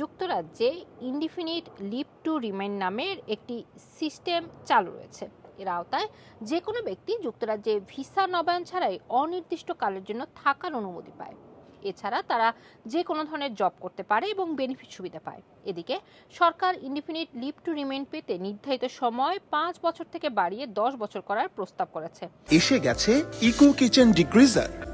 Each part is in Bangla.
যুক্তরাজ্যে ইনডিফিনিট লিভ টু রিমেইন নামের একটি সিস্টেম চালু রয়েছে। এর আওতায় যে কোনো ব্যক্তি যুক্তরাজ্যে ভিসা নবায়ন ছাড়াই অনির্দিষ্টকালের জন্য থাকার অনুমতি পায়। এছাড়া তারা যে কোনো ধরনের জব করতে পারে এবং বেনিফিট সুবিধা পায়। এদিকে সরকার ইনডিফিনিট লিভ টু রিমেইন পেতে নির্ধারিত সময় পাঁচ বছর থেকে বাড়িয়ে দশ বছর করার প্রস্তাব করেছে। এসে গেছে ইকো কিচেন ডিগ্রিজার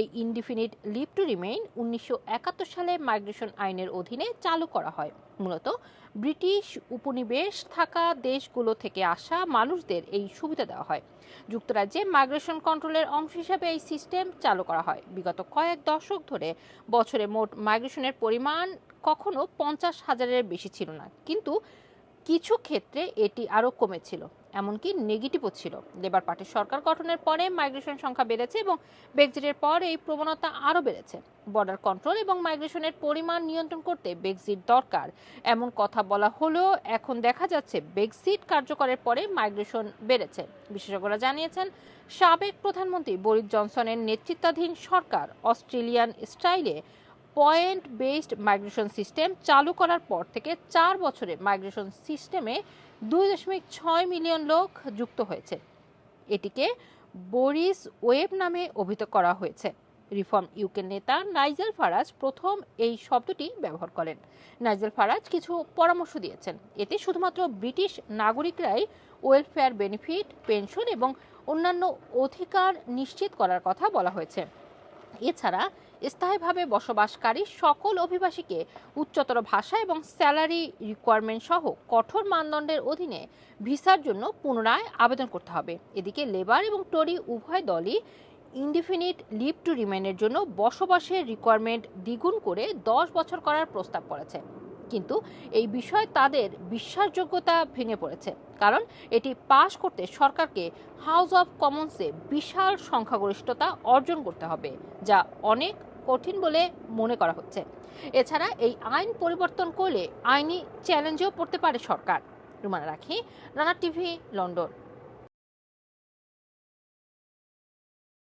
এই ইনডিফিনিট লিভ টু রিমেইন উনিশশো একাত্তর সালে মাইগ্রেশন আইনের অধীনে চালু করা হয়। মূলত ব্রিটিশ উপনিবেশ থাকা দেশগুলো থেকে আসা মানুষদের এই সুবিধা দেওয়া হয়। যুক্তরাজ্যে মাইগ্রেশন কন্ট্রোলের অংশ হিসাবে এই সিস্টেম চালু করা হয়। বিগত কয়েক দশক ধরে বছরে মোট মাইগ্রেশনের পরিমাণ কখনো পঞ্চাশ হাজারের বেশি ছিল না। কিন্তু কিছু ক্ষেত্রে এটি আরও কমেছিল। এমনকি নেগেটিভও ছিল। লেবার পার্টির সরকার গঠনের পরে মাইগ্রেশন সংখ্যা বেড়েছে এবং ব্রেক্সিটের পর এই প্রবণতা আরও বেড়েছে। বর্ডার কন্ট্রোল এবং মাইগ্রেশনের পরিমাণ নিয়ন্ত্রণ করতে ব্রেক্সিট দরকার। এমন কথা বলা হলেও এখন দেখা যাচ্ছে ব্রেক্সিট কার্যকরের পরে মাইগ্রেশন বেড়েছে। বিশেষজ্ঞরা জানিয়েছেন, সাবেক প্রধানমন্ত্রী বরিস জনসনের নেতৃত্বাধীন সরকার অস্ট্রেলিয়ান স্টাইলে পয়েন্ট বেসড মাইগ্রেশন সিস্টেম চালু করার পর থেকে চার বছরে মাইগ্রেশন সিস্টেমে দুই দশমিক ছয় মিলিয়ন লোক যুক্ত হয়েছে। এটিকে বরিস ওয়েব নামে অভিহিত করা হয়েছে। রিফর্ম ইউকের নেতা নাইজেল ফারাজ প্রথম এই শব্দটি ব্যবহার করেন। নাইজেল ফারাজ কিছু পরামর্শ দিয়েছেন। এতে শুধুমাত্র ব্রিটিশ নাগরিকরাই ওয়েলফেয়ার বেনিফিট পেনশন এবং অন্যান্য অধিকার নিশ্চিত করার কথা বলা হয়েছে। এছাড়া স্থায়ীভাবে বসবাসকারী সকল অভিবাসীকে উচ্চতর ভাষা এবং স্যালারি রিকোয়ারমেন্ট সহ কঠোর মানদণ্ডের অধীনে ভিসার জন্য পুনরায় আবেদন করতে হবে। এদিকে লেবার এবং টরি উভয় দলই ইনডিফিনিট লিভ টু রিমেনের জন্য বসবাসের রিকোয়ারমেন্ট দ্বিগুণ করে দশ বছর করার প্রস্তাব করেছে। কিন্তু এই বিষয়ে তাদের বিশ্বাসযোগ্যতা ভেঙে পড়েছে। কারণ এটি পাশ করতে সরকারকে হাউস অফ কমন্সে বিশাল সংখ্যাগরিষ্ঠতা অর্জন করতে হবে, যা অনেক কঠিন বলে মনে করা হচ্ছে। এছাড়া এই আইন পরিবর্তন করলে আইনি চ্যালেঞ্জও পড়তে পারে সরকার। রুমানা রাখি, রানা টিভি, লন্ডন।